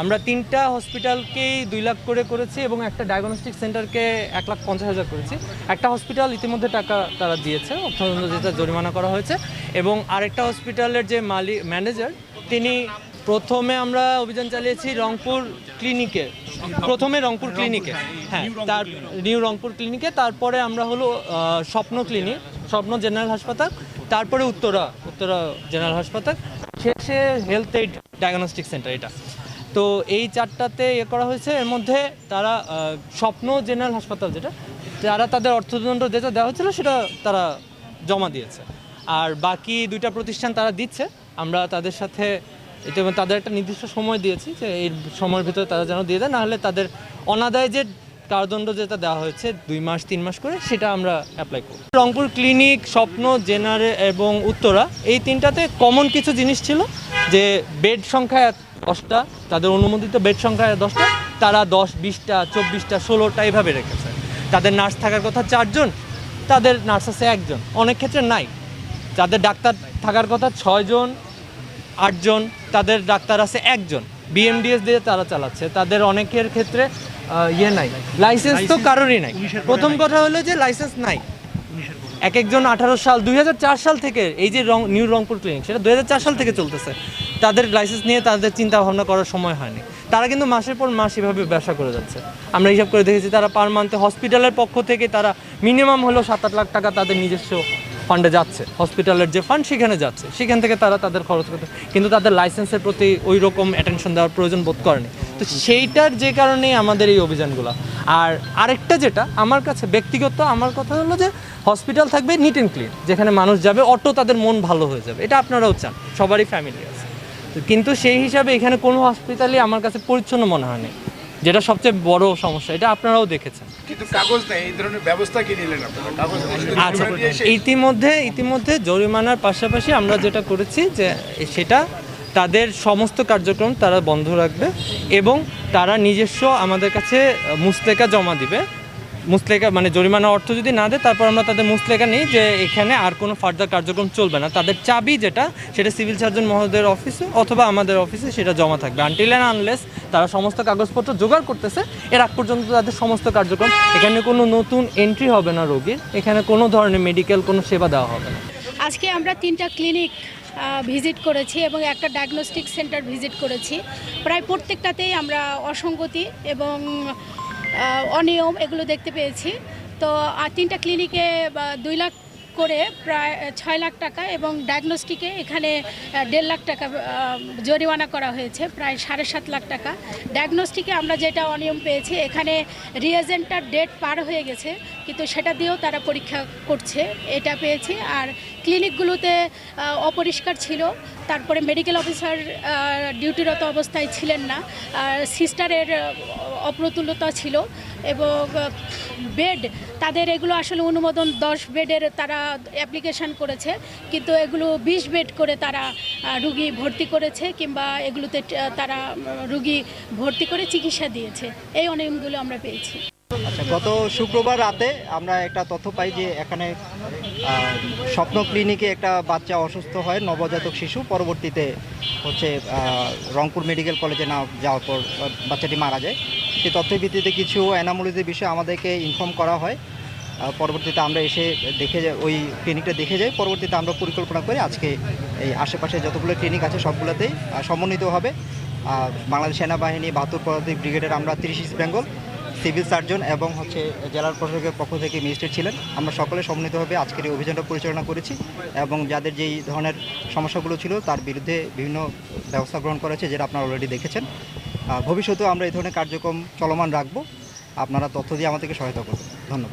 আমরা তিনটা হসপিটালকেই দুই লাখ করে করেছি এবং একটা ডায়াগনস্টিক সেন্টারকে এক লাখ পঞ্চাশ হাজার করেছি। একটা হসপিটাল ইতিমধ্যে টাকা তারা দিয়েছে অর্থদণ্ড যেটা জরিমানা করা হয়েছে। এবং আরেকটা হসপিটালের যে মালিক ম্যানেজার তিনি প্রথমে আমরা অভিযান চালিয়েছি রংপুর ক্লিনিকে প্রথমে রংপুর ক্লিনিকে হ্যাঁ তার নিউ রংপুর ক্লিনিকে তারপরে আমরা হলো স্বপ্ন ক্লিনিক স্বপ্ন জেনারেল হাসপাতাল তারপরে উত্তরা উত্তরা জেনারেল হাসপাতাল। শেষে হেলথ এইড ডায়াগনস্টিক সেন্টার এটা। তো এই চারটাতে ইয়ে করা হয়েছে। এর মধ্যে তারা স্বপ্ন জেনারেল হাসপাতাল যেটা, তারা তাদের অর্থদণ্ড যেটা দেওয়া হয়েছিল সেটা তারা জমা দিয়েছে। আর বাকি দুইটা প্রতিষ্ঠান তারা দিচ্ছে। আমরা তাদের সাথে ইতিমধ্যে তাদের একটা নির্দিষ্ট সময় দিয়েছি যে এই সময়ের ভিতরে তারা যেন দিয়ে দেয়, নাহলে তাদের অনাদায় যে কারাদণ্ড যেটা দেওয়া হয়েছে, দুই মাস, তিন মাস করে, সেটা আমরা অ্যাপ্লাই করব। রংপুর ক্লিনিক, স্বপ্ন জেনারে এবং উত্তরা, এই তিনটাতে কমন কিছু জিনিস ছিল যে বেড সংখ্যা দশটা তাদের অনুমোদিত বেড সংখ্যা দশটা তারা দশ বিশটা চব্বিশটা ষোলোটা এইভাবে রেখেছে। তাদের নার্স থাকার কথা চারজন তাদের নার্স আছে একজন। অনেক ক্ষেত্রে নাই। যাদের ডাক্তার থাকার কথা ছয়জন আটজন তাদের ডাক্তার আছে একজন। বিএমডিএস দিয়ে তারা চালাচ্ছে। তাদের অনেকের ক্ষেত্রে ইয়ে নাই। লাইসেন্স তো কারোরই নাই। প্রথম কথা হলো যে লাইসেন্স নাই। এক একজন আঠারো সাল দুই হাজার চার সাল থেকে এই যে রং নিউ রংপুর ক্লিনিক সেটা দুই হাজার চার সাল থেকে চলতেছে। তাদের লাইসেন্স নিয়ে তাদের চিন্তা ভাবনা করার সময় হয়নি। তারা কিন্তু মাসের পর মাস এভাবে ব্যবসা করে যাচ্ছে। আমরা হিসাব করে দেখেছি তারা পার মান্থে হসপিটালের পক্ষ থেকে তারা মিনিমাম হলো সাত আট লাখ টাকা তাদের নিজস্ব ফান্ডে যাচ্ছে। হসপিটালের যে ফান্ড সেখানে যাচ্ছে। সেখান থেকে তারা তাদের খরচ করতে কিন্তু তাদের লাইসেন্সের প্রতি ওই রকম অ্যাটেনশন দেওয়ার প্রয়োজন বোধ করেনি। তো সেইটার যে কারণেই আমাদের এই অভিযানগুলো। আর আরেকটা যেটা আমার কাছে ব্যক্তিগত আমার কথা হলো যে হসপিটাল থাকবে নিট অ্যান্ড ক্লিন যেখানে মানুষ যাবে, অটো তাদের মন ভালো হয়ে যাবে। এটা আপনারাও চান। সবারই ফ্যামিলি আছে। কিন্তু সেই হিসাবে এখানে কোনো হসপিটালই আমার কাছে পরিচ্ছন্ন মনে হয়নি যেটা সবচেয়ে বড় সমস্যা এটা আপনারাও দেখেছেন। কিন্তু কাগজ নেই এই ধরনের ব্যবস্থা কি নিলেন আচ্ছা এসে- ইতিমধ্যে ইতিমধ্যে জরিমানার পাশাপাশি আমরা যেটা করেছি যে সেটা তাদের সমস্ত কার্যক্রম তারা বন্ধ রাখবে এবং তারা নিজস্ব আমাদের কাছে আহ, মুসলেকা জমা দিবে। মুসলেকা মানে জরিমানা অর্থ যদি না দেয়, তারপর আমরা তাদের মুসলেকা নিই যে এখানে আর কোনো ফার্দার কার্যক্রম চলবে না। তাদের চাবি যেটা, সেটা সিভিল সার্জন মহোদয়ের অফিসে অথবা আমাদের অফিসে সেটা জমা থাকবে। আনটিল অ্যান্ড আনলেস তারা সমস্ত কাগজপত্র জোগাড় করতেছে, এর আগ পর্যন্ত তাদের সমস্ত কার্যক্রম, এখানে কোনো নতুন এন্ট্রি হবে না রোগীর, এখানে কোনো ধরনের মেডিকেল কোনো সেবা দেওয়া হবে না। আজকে আমরা তিনটা ক্লিনিক ভিজিট করেছি এবং একটা ডায়াগনস্টিক সেন্টার ভিজিট করেছি। প্রায় প্রত্যেকটাতেই আমরা অসঙ্গতি এবং অনিয়ম এগুলো দেখতে পেয়েছি। তো, আর তিনটা ক্লিনিকে দুই লাখ করে প্রায় ছয় লাখ টাকা এবং ডায়াগনস্টিকে এখানে দেড় লাখ টাকা জরিমানা করা হয়েছে, প্রায় সাড়ে সাত লাখ টাকা। ডায়াগনস্টিকে আমরা যেটা অনিয়ম পেয়েছি, এখানে রিয়েজেন্টার ডেট পার হয়ে গেছে, কিন্তু সেটা দিয়েও তারা পরীক্ষা করছে, এটা পেয়েছি। আর ক্লিনিকগুলোতে অপরিষ্কার ছিল তারপরে মেডিকেল অফিসার ডিউটিরত অবস্থায় ছিলেন না। সিস্টারের অপ্রতুলতা ছিল এবং বেড তাদের এগুলো আসলে অনুমোদন দশ বেডের তারা অ্যাপ্লিকেশন করেছে। কিন্তু এগুলো বিশ বেড করে তারা রুগী ভর্তি করেছে কিংবা এগুলোতে তারা রুগী ভর্তি করে চিকিৎসা দিয়েছে। এই অনিয়মগুলো আমরা পেয়েছি। আচ্ছা গত শুক্রবার রাতে আমরা একটা তথ্য পাই যে এখানে স্বপ্ন ক্লিনিকে একটা বাচ্চা অসুস্থ হয়, নবজাতক শিশু। পরবর্তীতে হচ্ছে রংপুর মেডিকেল কলেজে না যাওয়ার পর বাচ্চাটি মারা যায়। সেই তথ্যের ভিত্তিতে কিছু অ্যানামোলিজের বিষয়ে আমাদেরকে ইনফর্ম করা হয়। পরবর্তীতে আমরা এসে দেখে যাই ওই ক্লিনিকটা দেখে যাই। পরবর্তীতে আমরা পরিকল্পনা করে আজকে এই আশেপাশে যতগুলো ক্লিনিক আছে সবগুলোতেই সমন্বিতভাবে। বাংলাদেশ সেনাবাহিনী বাহাত্তর পদাতিক ব্রিগেডের আমরা তিরিশ ইস্ট বেঙ্গল। সিভিল সার্জন এবং হচ্ছে জেলার প্রশাসকের পক্ষ থেকে মিনিস্টার ছিলেন। আমরা সকলে সম্মিলিতভাবে আজকের এই অভিযানটা পরিচালনা করেছি এবং যাদের যেই ধরনের সমস্যাগুলো ছিল তার বিরুদ্ধে বিভিন্ন ব্যবস্থা গ্রহণ করেছে, যেটা আপনারা অলরেডি দেখেছেন। ভবিষ্যতেও আমরা এই ধরনের কার্যক্রম চলমান রাখব। আপনারা তথ্য দিয়ে আমাদেরকে সহায়তা করবেন। ধন্যবাদ।